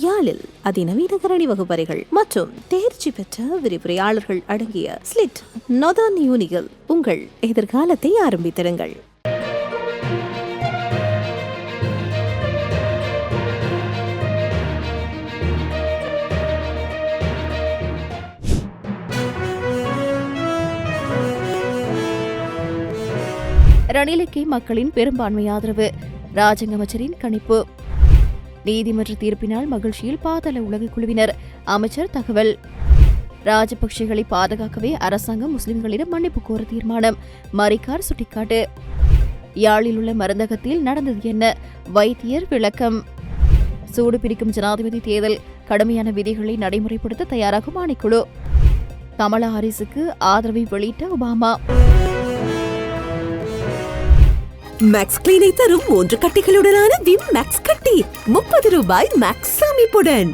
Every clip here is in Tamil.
யாழில் அதிநவீன கரணி வகுப்பறைகள் மற்றும் தேர்ச்சி பெற்ற விரிவுரையாளர்கள் அடங்கிய ஸ்லிட் நொதான் யூனிகள் உங்கள் எதிர்காலத்தை ஆரம்பித்திருங்கள் ரணிலுக்கே மக்களின் பெரும்பான்மை ஆதரவு. ராஜங்க அமைச்சரின் கணிப்பு. நீதிமன்ற தீர்ப்பினால் மகிழ்ச்சியில் பாதாள உலக குழுவினர். அமைச்சர் தகவல். ராஜபக்சேகளை பாதுகாக்கவே அரசாங்கம் முஸ்லிம்களிடம் மன்னிப்பு கோர தீர்மானம். மரிக்கார் சுட்டிக்காட்டு. யாழில் உள்ள மருந்தகத்தில் நடந்தது என்ன? வைத்தியர் விளக்கம். சூடு பிடிக்கும் ஜனாதிபதி தேர்தல். கடுமையான விதிகளை நடைமுறைப்படுத்த தயாராகும் ஆணைக்குழு. கமலா ஹாரிஸுக்கு ஆதரவை வெளியிட்ட ஒபாமா. மேக்ஸ் கிளீனை தரும் மூன்று கட்டிகளுடனான விம் மேக்ஸ் கட்டி. முப்பது ரூபாய் மேக்ஸ் சேமிப்புடன்.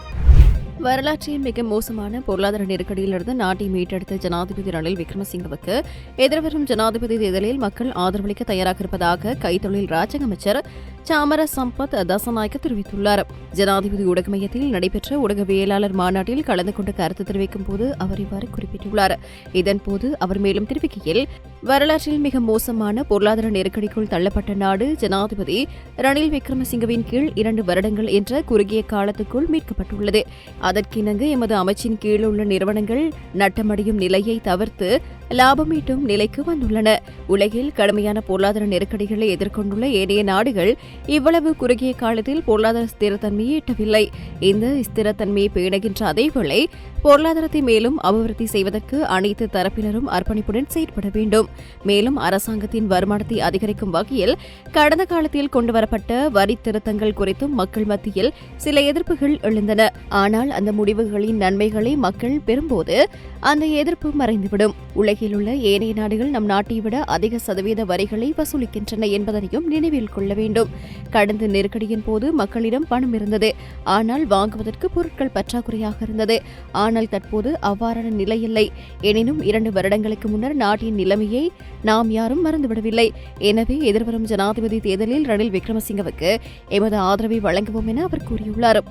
வரலாற்றில் மிக மோசமான பொருளாதார நெருக்கடியிலிருந்து நாட்டை மீட்டெடுத்த ஜனாதிபதி ரணில் விக்ரமசிங்கவுக்கு எதிர்வரும் ஜனாதிபதி தேர்தலில் மக்கள் ஆதரவளிக்க தயாராக இருப்பதாக கைத்தொழில் ராஜக அமைச்சர் சாமர சம்பத் தசநாயக்க தெரிவித்துள்ளார். ஜனாதிபதி ஊடக மையத்தில் நடைபெற்ற ஊடகவியலாளர் மாநாட்டில் கலந்து கொண்டு கருத்து தெரிவிக்கும் போது அவர் இவ்வாறு குறிப்பிட்டுள்ளார். இதன்போது அவர் மேலும் தெரிவிக்கையில் வரலாற்றில் மிக மோசமான பொருளாதார நெருக்கடிக்குள் தள்ளப்பட்ட நாடு ஜனாதிபதி ரணில் விக்ரமசிங்கவின் கீழ் இரண்டு வருடங்கள் என்ற குறுகிய காலத்துக்குள் மீட்கப்பட்டுள்ளது. அதற்கிணங்க எமது அமைச்சின் கீழ் உள்ள நிறுவனங்கள் நட்டமடையும் நிலையை தவிர்த்து லாபமீட்டும் நிலைக்கு வந்துள்ளன. உலகில் கடுமையான பொருளாதார நெருக்கடிகளை எதிர்கொண்டுள்ள ஏனைய நாடுகள் இவ்வளவு குறுகிய காலத்தில் பொருளாதார ஸ்திரத்தன்மையை எட்டவில்லை. இந்த ஸ்திரத்தன்மையை பேணுகின்ற அதேவேளை பொருளாதாரத்தை மேலும் அபிவிருத்தி செய்வதற்கு அனைத்து தரப்பினரும் அர்ப்பணிப்புடன் செயற்பட வேண்டும். மேலும் அரசாங்கத்தின் வருமானத்தை அதிகரிக்கும் வகையில் கடந்த காலத்தில் கொண்டுவரப்பட்ட வரி திருத்தங்கள் குறித்தும் மக்கள் மத்தியில் சில எதிர்ப்புகள் எழுந்தன. ஆனால் அந்த முடிவுகளின் நன்மைகளை மக்கள் பெறும்போது அந்த எதிர்ப்பு மறைந்துவிடும். உலகில் உள்ள ஏனைய நாடுகள் நம் நாட்டை விட அதிக சதவீத வரிகளை வசூலிக்கின்றன என்பதனையும் நினைவில் கொள்ள வேண்டும். கடந்த நெருக்கடியின் போது மக்களிடம் பணம் இருந்தது. ஆனால் வாங்குவதற்கு பொருட்கள் பற்றாக்குறையாக இருந்தது. ஆனால் தற்போது அவ்வாறான நிலை இல்லை எனினும் இரண்டு வருடங்களுக்கு முன்னர் நாட்டின் நிலைமையை நாம் யாரும் மறந்துவிடவில்லை. எனவே எதிர்வரும் ஜனாதிபதி தேர்தலில் ரணில் விக்ரமசிங்கவுக்கு எமது ஆதரவை வழங்குவோம் என அவர் கூறியுள்ளார்.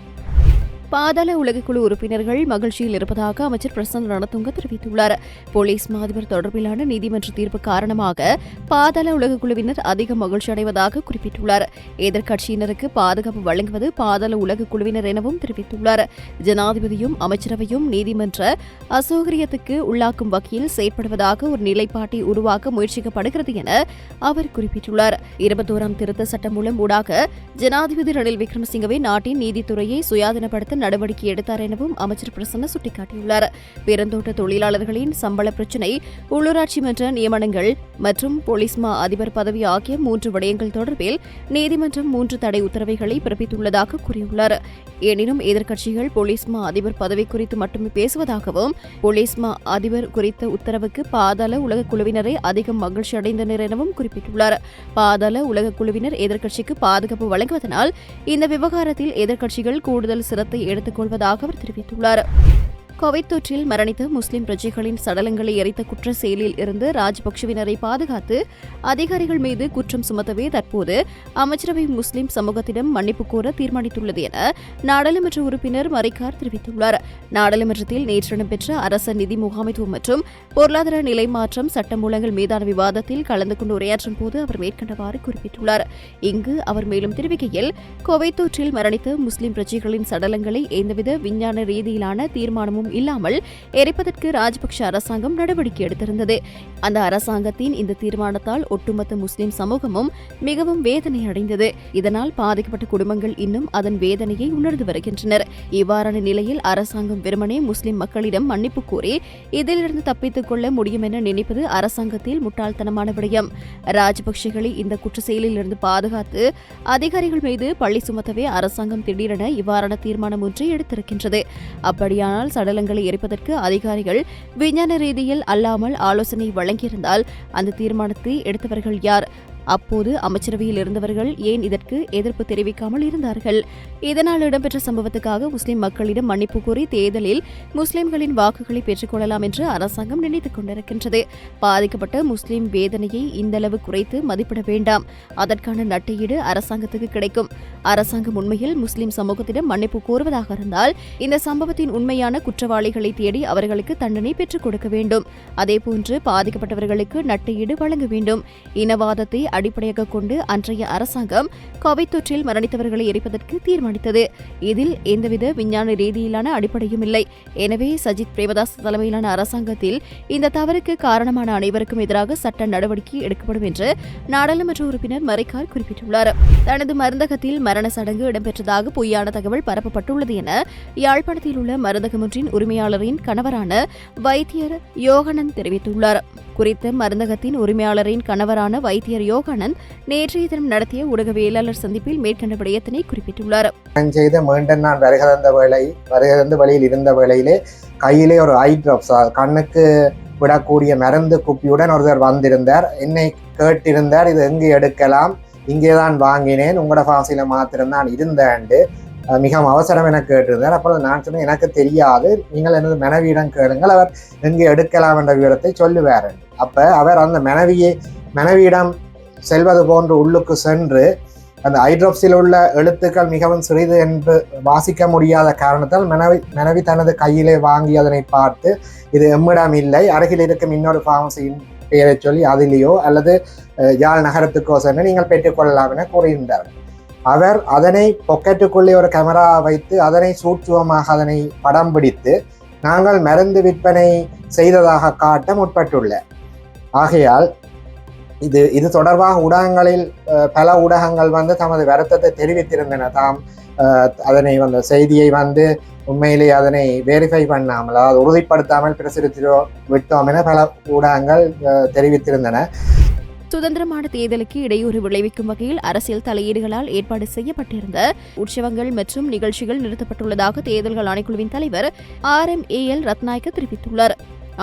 பாதாள உலகக்குழு உறுப்பினர்கள் மகிழ்ச்சியில் இருப்பதாக அமைச்சர் பிரசன்ன ரணதுங்க தெரிவித்துள்ளார். போலீஸ் மாதிபர் தொடர்பிலான நீதிமன்ற தீர்ப்பு காரணமாக பாதாள உலகக்குழுவினர் அதிக மகிழ்ச்சி அடைவதாக குறிப்பிட்டுள்ளார். எதிர்க்கட்சியினருக்கு பாதுகாப்பு வழங்குவது பாதாள உலகக்குழுவினர் எனவும் தெரிவித்துள்ளார். ஜனாதிபதியும் அமைச்சரவையும் நீதிமன்ற அசௌகரியத்துக்கு உள்ளாக்கும் வகையில் செயற்படுவதாக ஒரு நிலைப்பாட்டை உருவாக்க முயற்சிக்கப்படுகிறது என அவர் குறிப்பிட்டுள்ளார். இருபத்தோராம் திருத்த சட்டம் மூலம் ஊடாக ஜனாதிபதி ரணில் விக்ரமசிங்கவே நாட்டின் நீதித்துறையை சுயாதீனப்படுத்த நடவடிக்கை எடுத்தார் எனவும் அமைச்சர் பிரசன்ன சுட்டிக்காட்டியுள்ளார். பெருந்தோட்ட தொழிலாளர்களின் சம்பள பிரச்சினை உள்ளூராட்சி மன்ற நியமனங்கள் மற்றும் போலீஸ் மா அதிபர் பதவி ஆகிய மூன்று விடயங்கள் தொடர்பில் நீதிமன்றம் மூன்று தடை உத்தரவுகளை பிறப்பித்துள்ளதாக கூறியுள்ளார். எனினும் எதிர்க்கட்சிகள் போலீஸ் மா அதிபர் பதவி குறித்து மட்டுமே பேசுவதாகவும் போலீஸ் மா அதிபர் குறித்த உத்தரவுக்கு பாதாள உலக குழுவினரை அதிகம் மகிழ்ச்சி அடைந்தனர் எனவும் குறிப்பிட்டுள்ளார். பாதாள உலக குழுவினர் எதிர்க்கட்சிக்கு பாதுகாப்பு வழங்குவதனால் இந்த விவகாரத்தில் எதிர்க்கட்சிகள் கூடுதல் சிரத்தை எடுத்துக்கொள்வதாக அவர் தெரிவித்துள்ளார். கோவிட் தொற்றில் மரணித்த முஸ்லிம் பிரஜைகளின் சடலங்களை எரித்த குற்ற செயலில் இருந்து ராஜபக்சவினரை பாதுகாத்து அதிகாரிகள் மீது குற்றம் சுமத்தவே தற்போது அமைச்சரவை முஸ்லிம் சமூகத்திடம் மன்னிப்பு கோர தீர்மானித்துள்ளது என நாடாளுமன்ற உறுப்பினர் மரிக்கார் தெரிவித்துள்ளார். நாடாளுமன்றத்தில் நேற்று இடம்பெற்ற அரச நிதி முகாமைத்துவம் மற்றும் பொருளாதார நிலை மாற்றம் சட்டமூலங்கள் மீதான விவாதத்தில் கலந்து கொண்டு உரையாற்றும் போது அவர் மேற்கண்டவாறு குறிப்பிட்டுள்ளார். இங்கு அவர் மேலும் தெரிவிக்கையில் கோவிட் தொற்றில் மரணித்த முஸ்லிம் பிரஜைகளின் சடலங்களை எந்தவித விஞ்ஞான ரீதியிலான தீர்மானமும் இல்லாமல் எரிப்பதற்கு ராஜபக்ஷ அரசாங்கம் நடவடிக்கை எடுத்திருந்தது. அந்த அரசாங்கத்தின் இந்த தீர்மானத்தால் ஒட்டுமொத்த முஸ்லிம் சமூகமும் மிகவும் வேதனை அடைந்தது இதனால் பாதிக்கப்பட்ட குடும்பங்கள் இன்னும் அதன் வேதனையை உணர்ந்து வருகின்றனர். இவ்வாறான நிலையில் அரசாங்கம் வெறுமனே முஸ்லிம் மக்களிடம் மன்னிப்பு கோரி இதிலிருந்து தப்பித்துக் கொள்ள முடியும் என நினைப்பது அரசாங்கத்தில் முட்டாள்தனமான விடயம். ராஜபக்சேகளை இந்த குற்ற செயலிலிருந்து பாதுகாத்து அதிகாரிகள் மீது பழி சுமத்தவே அரசாங்கம் திடீரென இவ்வாறான தீர்மானம் ஒன்றை எடுத்திருக்கின்றது. அப்படியானால் சடலங்களை எரிப்பதற்கு அதிகாரிகள் விஞ்ஞான ரீதியில் அல்லாமல் ஆலோசனை வழங்கியிருந்தால் அந்த தீர்மானத்தை எடுத்தவர்கள் யார்? அப்போது அமைச்சரவையில் இருந்தவர்கள் ஏன் இதற்கு எதிர்ப்பு தெரிவிக்காமல் இருந்தார்கள்? இதனால் இடம்பெற்ற சம்பவத்துக்காக முஸ்லிம் மக்களிடம் மன்னிப்பு கோரி தேர்தலில் முஸ்லிம்களின் வாக்குகளை பெற்றுக்கொள்ளலாம் என்று அரசாங்கம் நினைத்துக் கொண்டிருக்கின்றது. பாதிக்கப்பட்ட முஸ்லிம் வேதனையை இந்தளவு குறைத்து மதிப்பிட வேண்டாம். அதற்கான நட்டையீடு அரசாங்கத்துக்கு கிடைக்கும். அரசாங்கம் உண்மையில் முஸ்லிம் சமூகத்திடம் மன்னிப்பு கோருவதாக இருந்தால் இந்த சம்பவத்தின் உண்மையான குற்றவாளிகளை தேடி அவர்களுக்கு தண்டனை பெற்றுக் கொடுக்க வேண்டும். அதேபோன்று பாதிக்கப்பட்டவர்களுக்கு நட்டையீடு வழங்க வேண்டும். இனவாதத்தை அடிப்படையாக கொண்டு அன்றைய அரசாங்கம் கோவிட் தொற்றில் மரணித்தவர்களை எரிப்பதற்கு தீர்மானித்தது. இதில் எந்தவித விஞ்ஞான ரீதியிலான அடிப்படையும் இல்லை. எனவே சஜித் பிரேமதாஸ் தலைமையிலான அரசாங்கத்தில் இந்த தவறுக்கு காரணமான அனைவருக்கும் எதிராக சட்ட நடவடிக்கை எடுக்கப்படும் என்று நாடாளுமன்ற உறுப்பினர் மறைக்கார் குறிப்பிட்டுள்ளார். தனது மருந்தகத்தில் மரண சடங்கு இடம்பெற்றதாக பொய்யான தகவல் பரப்பப்பட்டுள்ளது என யாழ்ப்பாணத்தில் உள்ள மருந்தகமொன்றின் உரிமையாளரின் கணவரான வைத்தியர் யோகனன் தெரிவித்துள்ளார். குறித்த மருந்தகத்தின் உரிமையாளரின் கணவரான வைத்தியர் யோகானந்த் நேற்றைய தினம் நடத்திய ஊடகவியலாளர் சந்திப்பில் மேற்கண்ட விடயத்தினை குறிப்பிட்டுள்ளார். நான் செய்த மீண்டும் நான் வருகிறந்த வேளை வருகிறந்த வழியில் இருந்த வேளையிலே கையிலே ஒரு ஐ ட்ராப்ஸ் கண்ணுக்கு விடக்கூடிய மருந்து குப்பியுடன் ஒருத்தர் வந்திருந்தார். என்னை கேட்டிருந்தார் இது எங்கு எடுக்கலாம்? இங்கே தான் வாங்கினேன். உங்களோட ஃபாசில மாத்திரம் இருந்தேன் இருந்தேன்ண்டு மிகவும் அவசரம் என கேட்டிருந்தார். அப்பொழுது நான் சொன்னேன் எனக்கு தெரியாது. நீங்கள் எனது மனைவியிடம் கேளுங்கள். அவர் எங்கு எடுக்கலாம் என்ற விவரத்தை சொல்லுவார் அப்ப அவர் அந்த மனைவியை மனைவியிடம் செல்வது போன்று உள்ளுக்கு சென்று அந்த ஐட்ரோப்ஸில் உள்ள எழுத்துக்கள் மிகவும் சிறிது என்று வாசிக்க முடியாத காரணத்தால் மனைவி மனைவி தனது கையிலே வாங்கி அதனை பார்த்து இது எம்மிடம் இல்லை. அருகில் இருக்கும் இன்னொரு ஃபார்மசியின் பெயரை சொல்லி அதிலேயோ அல்லது யாழ் நகரத்துக்கோ சென்று நீங்கள் பெற்றுக்கொள்ளலாம் என கூறியிருந்தார். அவர் அதனை பொக்கெட்டுக்குள்ளே ஒரு கேமரா வைத்து அதனை சூட்சுவமாக அதனை படம் பிடித்து நாங்கள் மருந்து விற்பனை செய்ததாக காட்ட முற்பட்டுள்ள ஆகையால் இது இது தொடர்பாக ஊடகங்களில் பல ஊடகங்கள் வந்து தமது வருத்தத்தை தெரிவித்திருந்தன. தாம் அதனை வந்த செய்தியை வந்து உண்மையிலே அதனை வெரிஃபை பண்ணாமல் அதாவது உறுதிப்படுத்தாமல் பிரசுரித்து விட்டோம் என பல ஊடகங்கள் தெரிவித்திருந்தன. சுதந்திரமான தேர்தலுக்கு இடையூறு விளைவிக்கும் வகையில் அரசியல் தலையீடுகளால் ஏற்பாடு செய்யப்பட்டிருந்த உற்சவங்கள் மற்றும் நிகழ்ச்சிகள் நிறுத்தப்பட்டுள்ளதாக தேர்தல்கள் ஆணைக்குழுவின் தலைவர் R M A L Ratnayake தெரிவித்துள்ளார்.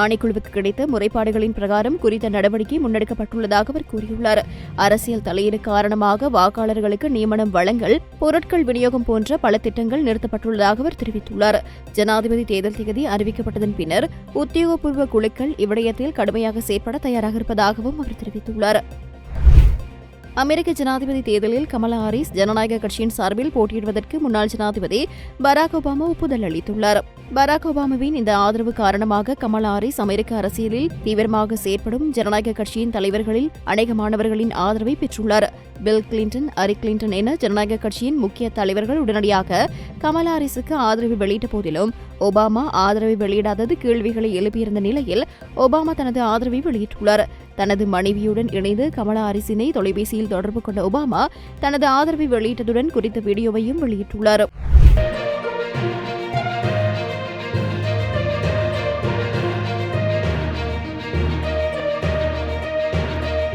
ஆணைக்குழுவுக்கு கிடைத்த முறைப்பாடுகளின் பிரகாரம் குறித்த நடவடிக்கை முன்னெடுக்கப்பட்டுள்ளதாக அவர் கூறியுள்ளார். அரசியல் தலையீடு காரணமாக வாக்காளர்களுக்கு நியமனம் வழங்கல் பொருட்கள் விநியோகம் போன்ற பல திட்டங்கள் நிறுத்தப்பட்டுள்ளதாக அவர் தெரிவித்துள்ளார். ஜனாதிபதி தேர்தல் தேதி அறிவிக்கப்பட்டதன் பின்னர் உத்தியோகபூர்வ குழுக்கள் இவ்விடயத்தில் கடுமையாக செயற்பட தயாராக இருப்பதாகவும் அவர் தெரிவித்துள்ளார். அமெரிக்க ஜனாதிபதி தேர்தலில் கமலா ஹாரிஸ் ஜனநாயக கட்சியின் சார்பில் போட்டியிடுவதற்கு முன்னாள் ஜனாதிபதி பராக் ஒபாமா ஒப்புதல் அளித்துள்ளார். பராக் ஒபாமாவின் இந்த ஆதரவு காரணமாக கமலா ஹாரிஸ் அமெரிக்க அரசியலில் தீவிரமாக செயற்படும் ஜனநாயக கட்சியின் தலைவர்களில் அநேகமானவர்களின் ஆதரவை பெற்றுள்ளார். பில் கிளின்டன் அரி கிளின்டன் என ஜனநாயக கட்சியின் முக்கிய தலைவர்கள் உடனடியாக கமலா ஹாரிஸுக்கு ஆதரவு வெளியிட்ட போதிலும் ஒபாமா ஆதரவை வெளியிடாதது கேள்விகளை எழுப்பியிருந்த நிலையில் ஒபாமா தனது ஆதரவை வெளியிட்டுள்ளார். தனது மனைவியுடன் இணைந்து கமலா ஹாரிஸினை தொலைபேசியில் தொடர்பு கொண்ட ஒபாமா தனது ஆதரவை வெளியிட்டதுடன் குறித்த வீடியோவையும் வெளியிட்டுள்ளார்.